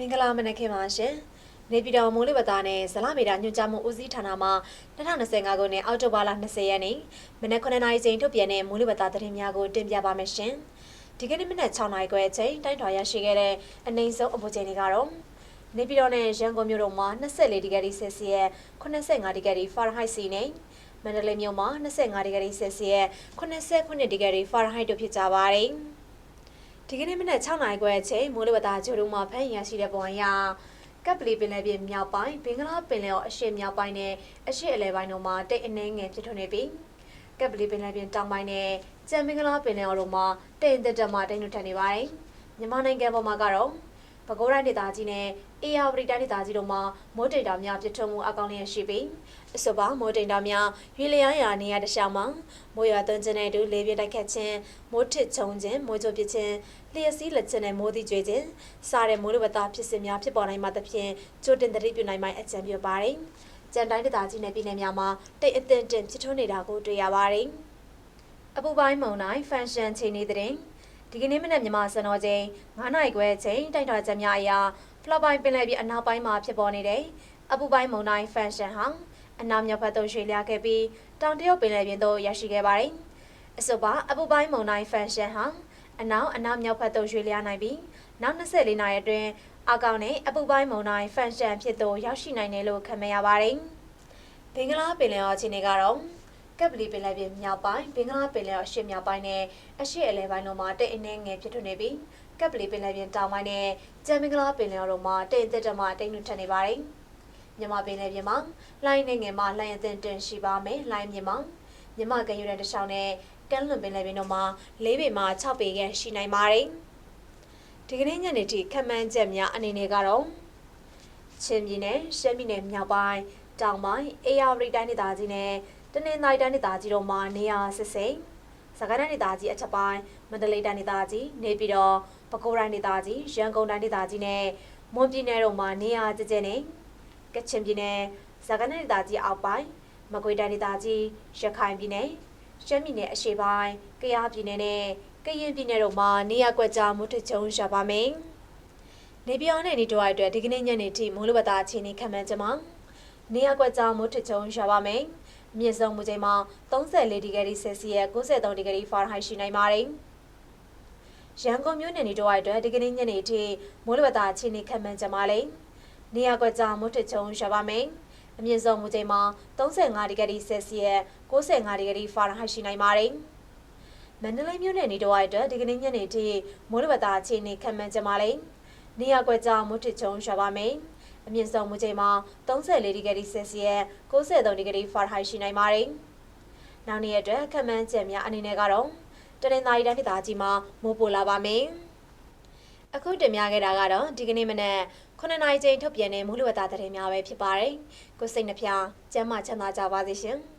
မင်္ဂလာမနက်ခင်းပါရှင်။နေပြည်တော်မိုးလေဝသနဲ့ဇလမေတာညွှန်ကြားမှုဦးစီးဌာနမှ2025ခုနှစ်အောက်တိုဘာလ20ရက်နေ့မနက်9:00နာရီချိန်ထုတ်ပြန်တဲ့မိုးလေဝသသတင်းများကိုတင်ပြပါမယ်ရှင်။ဒီကနေ့မနက်6:00နာရီခွဲအချိန်တိုင်းထွာရရှိခဲ့တဲ့အနိုင်ဆုံးအပူချိန်တွေကတော့နေပြည်တော်နဲ့ရန်ကုန်မြို့တို့မှာ24ဒီဂရီဆယ်စီယပ်85ဒီဂရီဖာရင်ဟိုက်စီနဲ့မန္တလေးမြို့မှာ25ဒီဂရီဆယ်စီယပ်89ဒီဂရီဖာရင်ဟိုက်တို့ဖြစ်ကြပါတယ်။ ဒီကနေ့မနက်6နာရီခွဲအချိန်မိုးလေဝသဂျိုရုံမှာဖမ်းရရှိတဲ့ပုံအရကပ်ပလီပင်လယ်ပြင်မြောက်ပိုင်းဘင်္ဂလားပင်လယ်အော်အရှေ့မြောက်ပိုင်းနဲ့အရှေ့အလယ်ပိုင်းတို့မှာတိတ်အနှဲငယ်ဖြစ်ထွန်းနေပြီးကပ်ပလီပင်လယ်ပြင်တောင်ပိုင်းနဲ့ကြံဘင်္ဂလားပင်လယ်အော်တို့မှာတိတ်အသက်တက်မှတိတ်နှုတ်ထန်နေပါတယ်။မြန်မာနိုင်ငံပေါ်မှာကတော့ ပဲခူးတိုင်းဒေသကြီးနဲ့အေရဝတီတိုင်းဒေသကြီးတို့မှာမိုးတိတ်တာများဖြစ်ထွန်းမှုအကောင်းလျက်ရှိပြီးအဆိုပါမိုးတိတ်တာများရွေလျားရာနေရာတစ်လျှောက်မှာမိုးရွာသွန်းခြင်းနဲ့အတူလေပြင်းတိုက်ခတ်ခြင်းမိုးထစ်ချုံခြင်းမိုးကြိုပစ်ခြင်းလျှက်စီးလက်ခြင်းနဲ့မိုးသီးကြွေခြင်းစားတဲ့မိုးလေဝသဖြစ်စဉ်များဖြစ်ပေါ်နိုင်မှသဖြင့်ကြိုတင်သတိပြုနိုင်မှအကြံပြုပါတယ်။ကြံတိုင်းဒေသကြီးနဲ့ပြည်နယ်များမှာတိတ်အထင်တင်ဖြစ်ထွန်းနေတာကိုတွေ့ရပါတယ်။အပူပိုင်းမုံတိုင်းဖန်ရှင်ချိန်နေတဲ့ ဒီကနေ့မနက်မြန်မာစံတော်ချိန်9နာရီခွဲအချိန်တိုက်တော်ချက်များအရာဖလော့ပိုင်းပင်လယ်ပြင်အနောက်ပိုင်းမှာဖြစ်ပေါ်နေတဲ့အပူပိုင်းမုန်တိုင်းဖန်ရှင်ဟာအနောက်မြောက်ဘက်သို့ရွှေ့လျားခဲ့ပြီးတောင်တရုတ်ပင်လယ်ပြင်သို့ရောက်ရှိခဲ့ပါတယ်။အဆိုပါအပူပိုင်းမုန်တိုင်းဖန်ရှင်ဟာအနောက်အနောက်မြောက်ဘက်သို့ရွှေ့လျားနိုင်ပြီးနောက်24နာရီအတွင်းအကောင်နဲ့အပူပိုင်းမုန်တိုင်းဖန်ရှင်ဖြစ်သို့ရောက်ရှိနိုင်တယ်လို့ခန့်မှန်းရပါတယ်။ဘင်္ဂလားပင်လယ်အော်အခြေအနေကတော့ ကပ်ပလီပင်လယ်ပြင်မြောက်ပိုင်းဘင်္ဂလားပင်လယ်အော်အရှေ့မြောက်ပိုင်းနဲ့အရှေ့အလယ်ပိုင်းတို့မှာတိတ်အနှဲငယ်ဖြစ်ထွန်းနေပြီးကပ်ပလီပင်လယ်ပြင်တောင်ပိုင်းနဲ့ကြံမင်္ဂလာပင်လယ်အော်တို့မှာတိတ်အသက်တမတိတ်နှုတ်ထန်နေပါတယ်။မြန်မာပင်လယ်ပြင်မှာလိုင်းနေငယ်မှာလိုင်းအသင်တင်ရှိပါမယ်။လိုင်းမြေမှာမြန်မာကမ်းရိုးတန်းတစ်လျှောက်နဲ့ကမ်းလွန်ပင်လယ်ပြင်တို့မှာ၄ပေမှ6ပေခန့်ရှိနိုင်ပါတယ်။ဒီကနေ့ညနေထိခန့်မှန်းချက်များအနေနဲ့ကတော့ချင်းပြည်နယ်ရှမ်းပြည်နယ်မြောက်ပိုင်းတောင်ပိုင်းအေရဝတီတိုင်းဒေသကြီးနဲ့တ နင်္သာရီတိုင်းဒေသကြီးတို့မှာနေရာစစ်စိမ်စကိုင်းတိုင်းဒေသကြီးအထက်ပိုင်းမန္တလေးတိုင်းဒေသကြီးနေပြည်တော်ပဲခူးတိုင်းဒေသကြီးရန်ကုန်တိုင်းဒေသကြီးနဲ့မွန်ပြည်နယ်တို့မှာနေရာကျကျနဲ့ကချင်ပြည်နယ်စကိုင်းတိုင်းဒေသကြီးအောက်ပိုင်းမကွေးတိုင်းဒေသကြီးရခိုင်ပြည်နယ်ရှမ်းပြည်နယ်အရှေ့ပိုင်းကယားပြည်နယ်နဲ့ကရင်ပြည်နယ်တို့မှာနေရာကွက်ကြားမွတ်ထချုံရှာပါမယ်။နေပြောင်းနဲ့နေတော့အတွက်ဒီကနေ့ညနေထိမိုးလေဝသအခြေအနေခံမှန်းကြမှာနေရာကွက်ကြားမွတ်ထချုံရှာပါမယ်။ မြင့်ဆုံးမူချိန်မှာ34ဒီဂရီဆယ်စီယပ်93ဒီဂရီဖာရင်ဟိုက်ရှိနိုင်ပါတယ်။ရန်ကုန်မြို့နယ်နေတော့အတွက်ဒီကနေ့ညနေထိမိုးလေဝသအခြေအနေခံမှန်းကြမှာလေ။နေရာကွက်ကြားမွတ်ထချုံရှာပါမယ်။အမြင့်ဆုံးမူချိန်မှာ35ဒီဂရီဆယ်စီယပ်95ဒီဂရီဖာရင်ဟိုက်ရှိနိုင်ပါတယ်။မန္တလေးမြို့နယ်နေတော့အတွက်ဒီကနေ့ညနေထိမိုးလေဝသအခြေအနေခံမှန်းကြမှာလေ။နေရာကွက်ကြားမွတ်ထချုံရှာပါမယ်။ အမြင့်ဆုံးမူချိန်မှာ34ဒီဂရီဆယ်စီယပ်93ဒီဂရီဖာရင်ဟိုက်ရှိနိုင်ပါတယ်။နောက်နေ့အတွက်ခန့်မှန်းချက်များအနေနဲ့ကတော့တနင်္သာရီတိုင်းဒေသကြီးမှာမိုးပိုလာပါမယ်။အခုတင်ပြခဲ့တာကတော့ဒီကနေ့မနက်9နာရီချိန်ထုတ်ပြန်တဲ့မိုးလေဝသသတင်းများပဲဖြစ်ပါတယ်။ကိုစိတ်နှဖျားစမ်းမချမ်းသာကြပါစေရှင်။